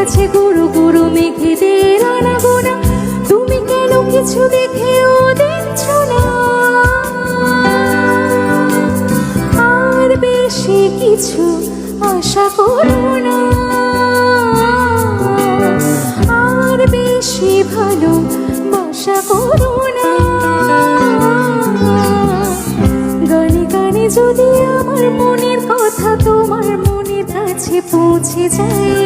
আছে গুরু গুরু মেঘেদের আনাগোনা। তুমি কেন কিছু দেখেও দেখছ না? আর বেশি কিছু আশা করো না। আর বেশি ভালো বাসা করো না। গানে গানে যদি আমার মনের কথা তোমার মনের কাছে পৌঁছে যায়